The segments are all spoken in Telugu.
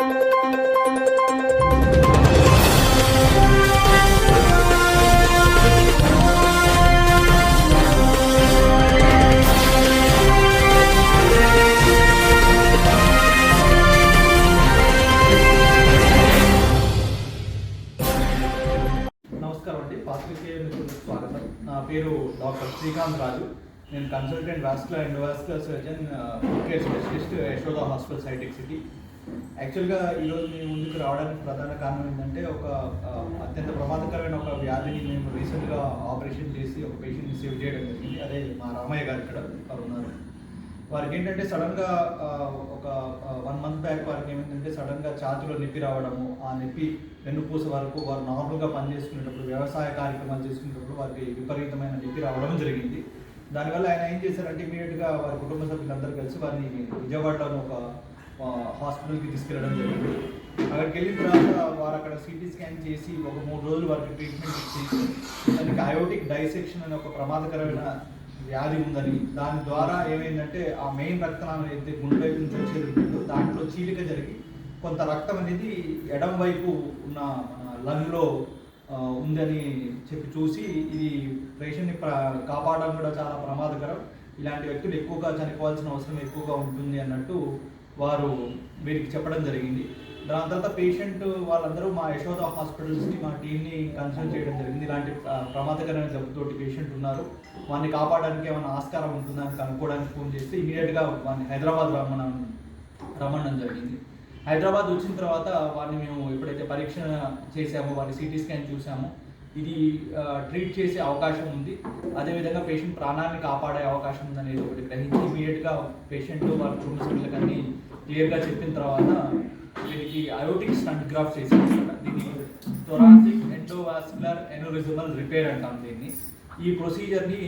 నమస్కారం అండి. పాత్రికేయ మిత్రులకు స్వాగతం. నా పేరు డాక్టర్ శ్రీకాంత్ రాజు. నేను consultant vascular and vascular surgeon care specialist Yashoda hospital సైటెక్ city. యాక్చువల్గా ఈరోజు మీ ముందుకు రావడానికి ప్రధాన కారణం ఏంటంటే ఒక అత్యంత ప్రమాదకరమైన ఒక వ్యాధిని మేము రీసెంట్గా ఆపరేషన్ చేసి ఒక పేషెంట్ని సేవ్ చేయడం జరిగింది. అదే మా రామయ్య గారు ఇక్కడ వారు ఉన్నారు. వారికి ఏంటంటే సడన్గా ఒక వన్ మంత్ బ్యాక్ వారికి ఏమైందంటే సడన్గా ఛాతీలో నొప్పి రావడము ఆ నొప్పి వెన్నుపూస వరకు వారు నార్మల్గా పనిచేసుకునేటప్పుడు వ్యవసాయ కార్యక్రమాలు చేసుకునేటప్పుడు వారికి విపరీతమైన నొప్పి రావడం జరిగింది. దానివల్ల ఆయన ఏం చేశారంటే ఇమీడియట్గా వారి కుటుంబ సభ్యులందరూ కలిసి వారిని విజయవాడలో ఒక హాస్పిటల్కి తీసుకెళ్ళడం జరిగింది. అక్కడికి వెళ్ళిన తర్వాత వారు అక్కడ సిటీ స్కాన్ చేసి ఒక మూడు రోజులు వారికి ట్రీట్మెంట్ ఇచ్చి దానికి అయోటిక్ డైసెక్షన్ అనే ఒక ప్రమాదకరమైన వ్యాధి ఉందని దాని ద్వారా ఏమైందంటే ఆ మెయిన్ రక్తనాళం ఏదైతే గుండె వైపు నుంచి వచ్చేది ఉంటుందో దాంట్లో చీలిక జరిగి కొంత రక్తం అనేది ఎడం వైపు ఉన్న మన లంగ్లో ఉందని చెప్పి చూసి ఇది పేషెంట్ని ప్ర- కాపాడడం కూడా చాలా ప్రమాదకరం. ఇలాంటి వ్యక్తులు ఎక్కువగా చనిపోవాల్సిన అవసరం ఎక్కువగా ఉంటుంది అన్నట్టు వారు వీరికి చెప్పడం జరిగింది. దాని తర్వాత పేషెంట్ వాళ్ళందరూ మా యశోద హాస్పిటల్స్కి మా టీమ్ని కన్సల్ట్ చేయడం జరిగింది. ఇలాంటి ప్రమాదకరమైన జబ్బుతోటి పేషెంట్ ఉన్నారు. వారిని కాపాడడానికి ఏమైనా ఆస్కారం ఉంటుందా అని కనుక్కోవడానికి ఫోన్ చేస్తే ఇమీడియట్గా వాడిని హైదరాబాద్ రమ్మనం రమ్మడం జరిగింది. హైదరాబాద్ వచ్చిన తర్వాత వారిని మేము ఎప్పుడైతే పరీక్ష చేసామో వారిని సిటీ స్కాన్ చూసామో ఇది ట్రీట్ చేసే అవకాశం ఉంది. అదేవిధంగా పేషెంట్ ప్రాణాన్ని కాపాడే అవకాశం ఉందనేది ఒకటి గ్రహించి ఇమీడియట్గా పేషెంట్ వాళ్ళ కుటుంబ అన్ని క్లియర్గా చెప్పిన తర్వాత వీరికి అయోటిక్ స్టంట్ గ్రాఫ్ చేసాం దీన్ని థొరాసిక్ ఎండోవాస్కులర్ ఎనోరిజమల్ రిపేర్ అంటాం దీన్ని. ఈ ప్రొసీజర్ని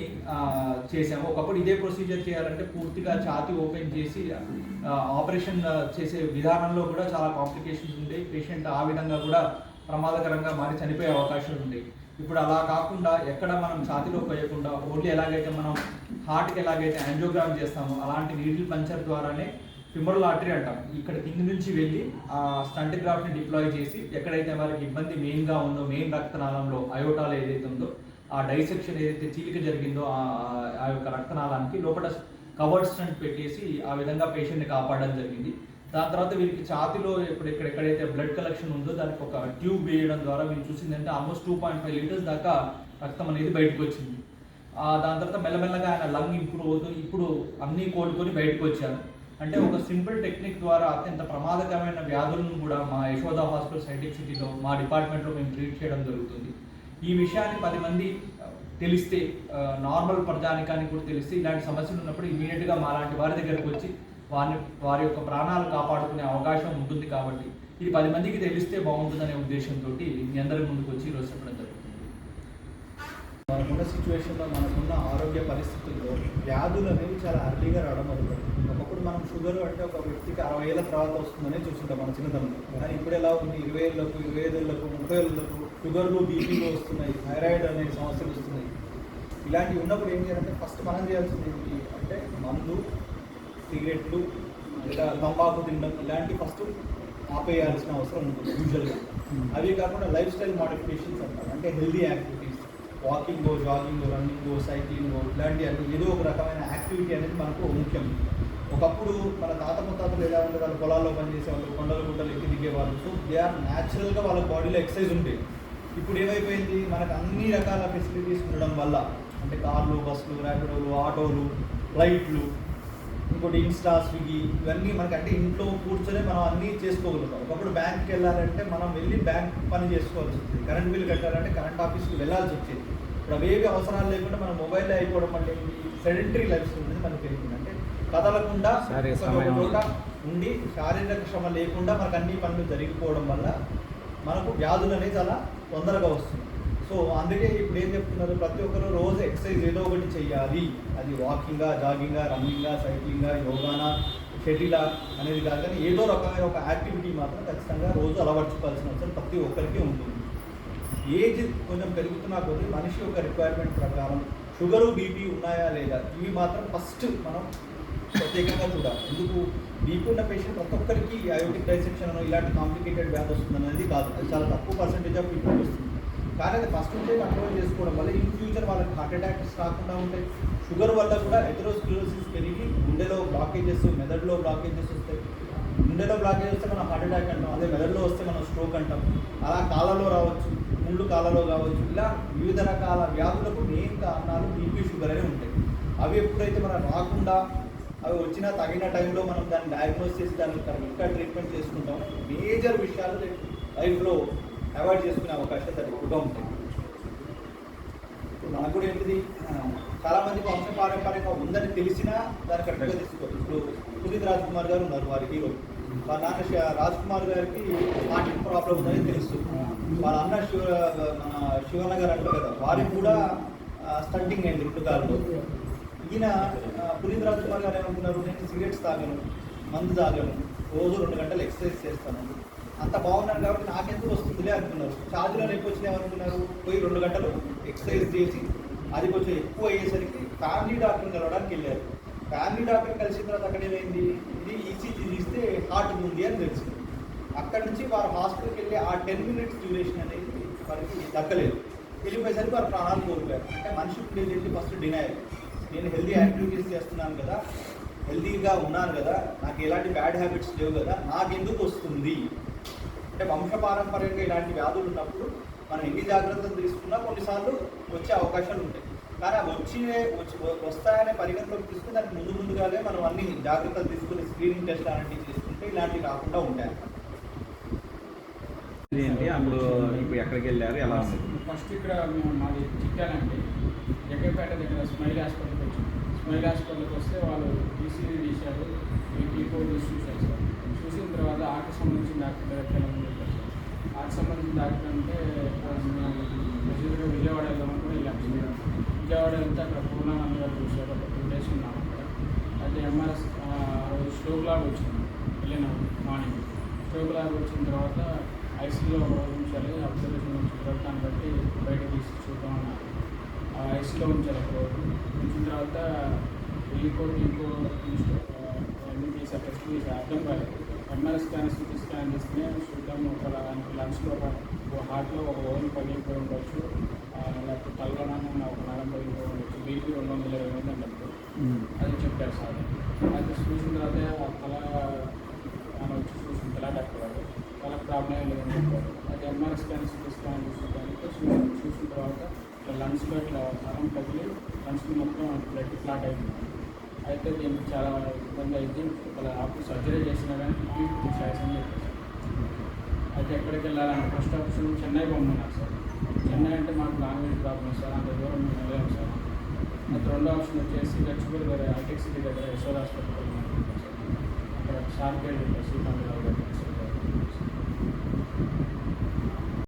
చేసాము ఒకప్పుడు ఇదే ప్రొసీజర్ చేయాలంటే పూర్తిగా ఛాతీ ఓపెన్ చేసి ఆపరేషన్ చేసే విధానంలో కూడా చాలా కాంప్లికేషన్స్ ఉండేవి పేషెంట్ ఆ విధంగా కూడా ప్రమాదకరంగా మారి చనిపోయే అవకాశం ఉంది. ఇప్పుడు అలా కాకుండా ఎక్కడ మనం ఛాతీలో పోయకుండా ఓన్లీ ఎలాగైతే మనం హార్ట్కి ఎలాగైతే యాంజియోగ్రామ్ చేస్తామో అలాంటి నీడిల్ పంచర్ ద్వారానే ఫిమరల్ ఆర్టరీ అంటాం. ఇక్కడ కింది నుంచి వెళ్ళి ఆ స్టంట్ గ్రాఫ్ని డిప్లాయ్ చేసి ఎక్కడైతే వారికి ఇబ్బంది మెయిన్గా ఉందో మెయిన్ రక్తనాళంలో అయోటాలు ఏదైతే ఉందో ఆ డైసెక్షన్ ఏదైతే చీలిక జరిగిందో ఆ ఆ యొక్క రక్తనాళానికి లోపల కవర్డ్ స్టంట్ పెట్టేసి ఆ విధంగా పేషెంట్ని కాపాడడం జరిగింది. దాని తర్వాత వీరికి ఛాతిలో ఇప్పుడు ఇక్కడ ఎక్కడైతే బ్లడ్ కలెక్షన్ ఉందో దానికి ఒక ట్యూబ్ వేయడం ద్వారా మీరు చూసిందంటే almost two point five litres దాకా రక్తం అనేది బయటకు వచ్చింది. దాని తర్వాత మెల్లమెల్లగా ఆయన లంగ్ ఇంప్రూవ్ అవుతూ ఇప్పుడు అన్నీ కోలుకొని బయటకు వచ్చాను అంటే ఒక సింపుల్ టెక్నిక్ ద్వారా అత్యంత ప్రమాదకరమైన వ్యాధులను కూడా మా యశోద హాస్పిటల్ సైంటిక్ సిటీలో మా డిపార్ట్మెంట్లో మేము ట్రీట్ చేయడం జరుగుతుంది. ఈ విషయాన్ని పది మంది తెలిస్తే నార్మల్ ప్రజానికానికి కూడా తెలిస్తే ఇలాంటి సమస్యలు ఉన్నప్పుడు ఇమీడియట్గా మా లాంటి వారి దగ్గరకు వచ్చి వారిని వారి యొక్క ప్రాణాలు కాపాడుకునే అవకాశం ఉంటుంది కాబట్టి ఇది పది మందికి తెలిస్తే బాగుంటుందనే ఉద్దేశంతో మీ అందరి ముందుకు వచ్చి ఈరోజు చెప్పడం జరుగుతుంది. మనకున్న సిచ్యువేషన్లో మనకున్న ఆరోగ్య పరిస్థితుల్లో వ్యాధులు అనేవి చాలా అర్లీగా రావడం మొదలుపెట్టింది ఒకప్పుడు మనం షుగర్ అంటే ఒక వ్యక్తికి అరవై ఏళ్ళ తర్వాత వస్తుందని చూస్తుంటాం మన చిన్నతనంలో. కానీ ఇప్పుడు ఎలా ఉంది? ఇరవై ఏళ్ళకు ఇరవై ఐదేళ్ళకు ముప్పై ఏళ్ళకు షుగర్లు బీపీలు వస్తున్నాయి థైరాయిడ్ అనే సమస్యలు వస్తున్నాయి. ఇలాంటివి ఉన్నప్పుడు ఏం చేయాలంటే ఫస్ట్ మనం చేయాల్సింది ఏంటి అంటే మందు సిగరెట్లు లేదా తంబాకు తినడం ఇలాంటి ఫస్ట్ ఆపేయాల్సిన అవసరం ఉంటుంది యూజువల్గా అవి కాకుండా లైఫ్ స్టైల్ మాడిఫికేషన్స్ అంటారు. అంటే healthy activities walking jogging running cycling ఇలాంటి అన్ని ఏదో ఒక రకమైన యాక్టివిటీ అనేది మనకు ముఖ్యం. ఒకప్పుడు మన తాత ముత్తాతలు ఎలా ఉండే వాళ్ళు పొలాల్లో పనిచేసేవాళ్ళు కొండలు గుట్టలు ఎక్కి దిగేవాళ్ళు. సో దే ఆర్ న్యాచురల్గా వాళ్ళ బాడీలో ఎక్సర్సైజ్ ఉంటాయి ఇప్పుడు ఏమైపోయింది? మనకు అన్ని రకాల ఫెసిలిటీస్ ఉండడం వల్ల అంటే కార్లు బస్సులు ర్యాపిడోలు ఆటోలు ఫ్లైట్లు ఇంకోటి ఇన్స్టా స్విగ్గీ ఇవన్నీ మనకి అంటే ఇంట్లో కూర్చొని మనం అన్నీ చేసుకోగలుగుతాం. ఒకప్పుడు బ్యాంక్కి వెళ్ళాలంటే మనం వెళ్ళి బ్యాంక్ పని చేసుకోవాల్సి వచ్చేది. కరెంట్ బిల్ కట్టాలంటే కరెంట్ ఆఫీస్కి వెళ్ళాల్సి వచ్చేది. ఇప్పుడు అవేవి అవసరాలు లేకుండా మన మొబైల్లో అయిపోవడం వల్ల ఏంటి? సెడెంటరీ లైఫ్ స్టైల్ అనేది మనకి పెరిగింది. అంటే కదలకుండా చోట ఉండి శారీరక శ్రమ లేకుండా మనకు అన్ని పనులు జరిగిపోవడం వల్ల మనకు వ్యాధులు అనేవి చాలా తొందరగా వస్తుంది సో అందుకే ఇప్పుడు ఏం చెప్తున్నారు? ప్రతి ఒక్కరు రోజు ఎక్సర్సైజ్ ఏదో ఒకటి చేయాలి అది వాకింగా జాగింగా రన్నింగా సైక్లింగా యోగానా షటిలా అనేది కాదు కానీ ఏదో రకమైన ఒక యాక్టివిటీ మాత్రం ఖచ్చితంగా రోజు అలవర్చుకోవాల్సిన అవసరం ప్రతి ఒక్కరికి ఉంటుంది. ఏజ్ కొంచెం పెరుగుతున్నా కొద్దీ మనిషి యొక్క రిక్వైర్మెంట్ ప్రకారం షుగరు బీపీ ఉన్నాయా లేదా? ఇవి మాత్రం ఫస్ట్ మనం ప్రత్యేకంగా చూడాలి. ఎందుకు? బీపీ ఉన్న పేషెంట్ ప్రతి ఒక్కరికి అయోటిక్ డైసెక్షన్ ఇలాంటి కాంప్లికేటెడ్ వ్యాధి వస్తుంది అనేది కాదు. అది చాలా తక్కువ పర్సెంటేజ్ ఆఫ్ పీపుల్ వస్తుంది. కానీ అది ఫస్ట్ ఉంటే కంట్రోల్ చేసుకోవడం. వల్ల ఇన్ ఫ్యూచర్ వాళ్ళకి హార్ట్ అటాక్స్ రాకుండా ఉంటాయి షుగర్ వల్ల కూడా ఎథరోస్క్లోసిస్ పెరిగి గుండెలో బ్లాకేజెస్ మెదడులో బ్లాకేజెస్ వస్తాయి. గుండెలో బ్లాకేజ్ వస్తే మనం హార్ట్ అటాక్ అంటాం అదే మెదడులో వస్తే మనం స్ట్రోక్ అంటాం. అలా కాలలో రావచ్చు ముళ్ళు కాలలో కావచ్చు ఇలా వివిధ రకాల వ్యాధులకు మెయిన్ కారణాలు బీపీ షుగర్ అనే ఉంటాయి. అవి ఎప్పుడైతే మనం రాకుండా అవి వచ్చినా తగిన టైంలో మనం దాన్ని డయాగ్నోస్ చేసి దాన్ని కరెక్ట్గా ట్రీట్మెంట్ చేసుకుంటాం. మేజర్ విషయాలు లైఫ్లో అవాయిడ్ చేసుకునే అవకాశాలు అది ఎక్కువగా ఉంటాయి ఇప్పుడు మనకు కూడా ఏంటిది? ఆ, చాలా మందికి వంశ పారంపర్యంగా ఉందని తెలిసినా దాన్ని కరెక్ట్గా తీసుకోవాలి ఇప్పుడు పునీత్ రాజ్ కుమార్ గారు ఉన్నారు వారి హీరో. వాళ్ళ నాన్న రాజ్ కుమార్ గారికి హార్ట్ ప్రాబ్లం ఉందని తెలుసు. వాళ్ళ అన్న శివ మన శివన్న గారు అంటారు కదా వారికి కూడా స్టంటింగ్ అయింది రెండు కాళ్ళు ఈయన పునీత్ రాజ్ కుమార్ గారు ఏమనుకున్నారు? నేను సిగరెట్స్ తాగాను మందు తాగాను రోజు రెండు గంటలు ఎక్సర్సైజ్ చేస్తాను. అంత బాగున్నాను కాబట్టి నాకెందుకు వస్తుందిలే అనుకున్నారు. ఛార్జ్లో ఎక్కువ వచ్చింది ఏమనుకున్నారు పోయి రెండు గంటలు ఎక్సర్సైజ్ చేసి అది కొంచెం ఎక్కువ అయ్యేసరికి ఫ్యామిలీ డాక్టర్ని కలవడానికి వెళ్ళారు. ఫ్యామిలీ డాక్టర్ కలిసిన తర్వాత అక్కడ ఏమైంది? ఇది ఈసీజీ తీస్తే హార్ట్ ఉంది అని తెలిసింది అక్కడి నుంచి వారు హాస్పిటల్కి వెళ్ళి ఆ టెన్ మినిట్స్ డ్యూరేషన్ అనేది వారికి దక్కలేదు. వెళ్ళిపోయేసరికి వారు ప్రాణాలు కోల్పోయారు. అంటే మనిషి ఇప్పుడు ఫస్ట్ డినైల్ నేను హెల్దీ యాక్టివిటీస్ చేస్తున్నాను కదా హెల్దీగా ఉన్నాను కదా నాకు ఎలాంటి బ్యాడ్ హ్యాబిట్స్ లేవు కదా నాకు ఎందుకు వస్తుంది? అంటే వంశపారంపర్యంగా ఇలాంటి వ్యాధులు ఉన్నప్పుడు మనం ఎన్ని జాగ్రత్తలు తీసుకున్నా కొన్నిసార్లు వచ్చే అవకాశాలు ఉంటాయి. కానీ అవి వచ్చి వచ్చి వస్తాయనే పరిగణలోకి తీసుకుని దానికి ముందు ముందుగానే మనం అన్ని జాగ్రత్తలు తీసుకుని స్క్రీనింగ్ టెస్ట్ అలాంటివి చేసుకుంటే ఇలాంటివి రాకుండా ఉంటాయి. ఏంటి? అప్పుడు ఇప్పుడు ఎక్కడికి వెళ్ళారు? ఎలా ఫస్ట్ ఇక్కడ మేము మాది చిట్టాలండి జగ్గపేట దగ్గర స్మైల్ హాస్పిటల్కి వచ్చాం. స్మైల్ హాస్పిటల్కి వస్తే వాళ్ళు ఈసీజీ తీశారు. ఈకో తీసి చూశారు సార్. చూసిన తర్వాత ఆర్కి సంబంధించిన డాక్టర్ దగ్గరికి వెళ్ళమని చెప్పారు సార్ సంబంధించిన డాక్టర్ అంటే ఇక్కడ మేము ప్రొసీజర్గా విజయవాడ వెళ్దామని వెళ్ళాం విజయవాడ వెళ్తే అక్కడ పూర్ణానంద గారు చూశారు. ఒక టూ డేస్ ఉన్నాం అక్కడ. అయితే ఎంఆర్ఎస్ స్ట్రోక్ లాగా వచ్చింది. వెళ్ళినాం మార్నింగ్. స్ట్రోక్ లాగా వచ్చిన తర్వాత ఐసీలో ఒక రోజు ఉంచాలి. అబ్జర్వేషన్ నుంచి దాన్ని బట్టి బయట తీసి చూద్దాం అన్నారు. ఆ ఐసీలో ఉంచాలి ఒక రోజు. ఉంచిన తర్వాత ఇంకో ఇంకో అన్ని తీసి టెస్ట్ తీసి అర్థం కాలేదు. ఎంఆర్ఐ స్కాన్ సిటీ స్కాన్ చేస్తే చూద్దాం ఒక లంగ్స్లో ఒక హార్ట్లో ఒక ఓన్ పగిలిపోయి ఉండొచ్చు. లేకపోతే తలలోనైనా ఒక నరం పగిలిపోయి ఉండొచ్చు. బీపీ రెండు వందల ఇరవై ఉంది అని చెప్పారు అది చెప్పారు సార్. అది చూసిన తర్వాత ఆ తల ఆయన వచ్చి చూసిన తల డాక్టర్ తల ప్రాబ్లం ఏం లేదని చెప్పారు. అది ఎంఆర్ఐ స్కాన్ సిటీ స్కాన్ చూసిన చూసిన తర్వాత ఇట్లా లంగ్స్లో ఇట్లా నరం తగిలి లంగ్స్ మొత్తం బ్లడ్ క్లాట్ అయింది అయితే దీనికి చాలా ఇబ్బంది అయింది ఇక్కడ అప్పుడు సర్జరీ చేసినా కానీ కిడ్నీ ఛాయిస్ అని అయితే ఎక్కడికి వెళ్ళాలని ఫస్ట్ ఆప్షన్ చెన్నై పొమ్మన్నారు సార్. చెన్నై అంటే మాకు లాంగ్వేజ్ ప్రాబ్లం సార్ అంత దూరం మేము వెళ్ళాము సార్. అయితే రెండో ఆప్షన్ వచ్చేసి గచ్చిపూడి దగ్గర హైటెక్ సిటీ దగ్గర యశోద హాస్పిటల్ అక్కడ షార్ప్ శ్రీకాంత్ గారు